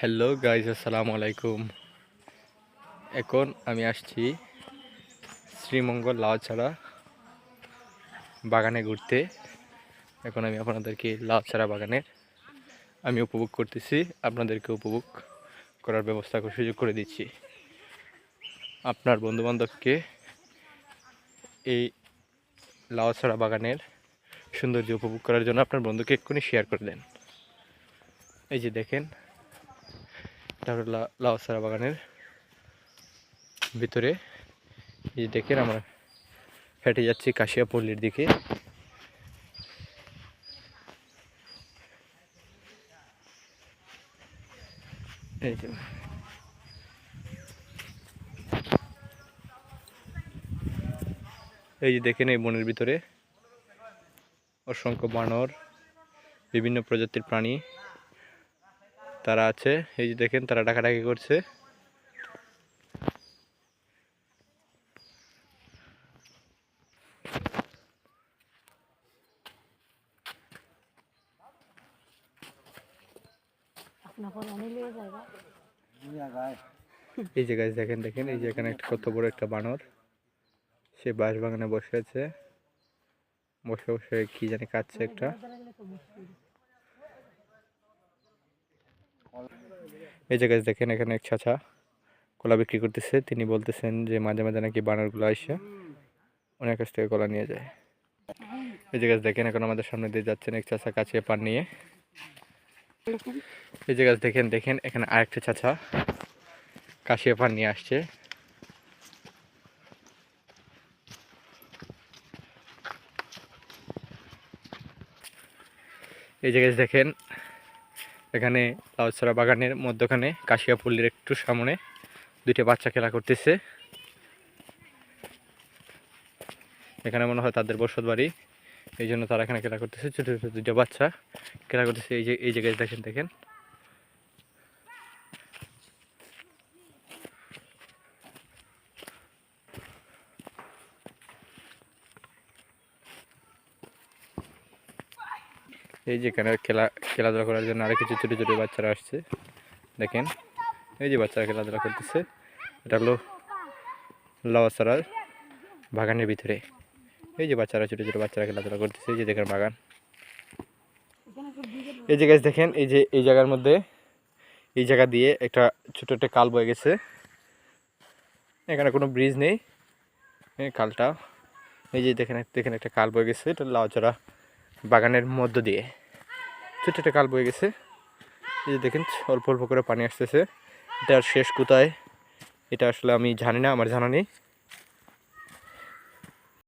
Hello guys আসসালামু আলাইকুম। এখন আমি আসছি শ্রীমঙ্গল লাউছাড়া বাগানে ঘুরতে। এখন আমি আপনাদেরকে লাউছাড়া বাগানের আমি উপভোগ করতেছি, আপনাদেরকে উপভোগ করার ব্যবস্থা সুযোগ করে দিচ্ছি। আপনার বন্ধুবান্ধবকে এই লাউছাড়া বাগানের সৌন্দর্য উপভোগ করার জন্য আপনার বন্ধুকে এক্ষুনি শেয়ার করে দেন। এই যে দেখেন এটা হলো লাউসারা বাগানের ভিতরে। এই যে দেখেন আমরা হেঁটে যাচ্ছি কাশিয়াপল্লির দিকে। এই যে। এই যে দেখেন এই বনের ভিতরে অসংখ্য বানর, বিভিন্ন প্রজাতির প্রাণী। তারা আছে। এই যে দেখেন, তারা ডাকাডাকি করছে। এই যে গাছ দেখেন দেখেন, এই যে এখানে একটা কত বড় একটা বানর। সে বাঁশ বাগানে বসে আছে। বসে বসে কি জানি কাটছে একটা। এই যে গাছ দেখেন এখানে এক চাচা কলা বিক্রি করতেছে। তিনি বলতেছেন যে মাঝে মাঝে নাকি বানরগুলো আসে ওনার কাছ থেকে কলা নিয়ে যায়। এই যে গাছ দেখেন এখন আমাদের সামনে দিয়ে যাচ্ছেন এক চাচা কাছে পান নিয়ে। এই যে গাছ দেখেন দেখেন এখানে আরেকটা চাচা কাশিয়ে পান নিয়ে আসছে। এই যে গাছ দেখেন এখানে লাউছড়া বাগানের মধ্যখানে কাশিয়া পল্লীর একটু সামনে দুইটা বাচ্চা খেলা করতেছে। এখানে মনে হয় তাদের বসত বাড়ি। এই জন্য তারা এখানে খেলা করতেছে। ছোটো ছোটো দুইটা বাচ্চা খেলা করতেছে। এই যে, এই জায়গায় দেখেন দেখেন। এই যে এখানে খেলা, খেলাধুলা করার জন্য আরও কিছু ছোটো ছোটো বাচ্চারা আসছে। দেখেন, এই যে বাচ্চারা খেলাধুলা করতেছে, এটা হলো লাওয়াসারার বাগানের ভিতরে। এই যে বাচ্চারা, ছোটো ছোটো বাচ্চারা খেলাধুলা করতেছে, এই যে দেখেন বাগান। এই যে গাছ দেখেন, এই যে, এই জায়গার মধ্যে, এই জায়গা দিয়ে একটা ছোটো একটা কাল বয়ে গেছে। এখানে কোনো ব্রিজ নেই। কালটা এই যে দেখেন দেখেন একটা কাল বয়ে গেছে, এটা লাউচড়া বাগানের মধ্য দিয়ে। ছোটো একটা কাল বয়ে গেছে। এই যে দেখেন, অল্প অল্প করে পানি আসতেছে। এটা শেষ কোথায়? এটা আসলে আমি জানি না, আমার জানা নেই।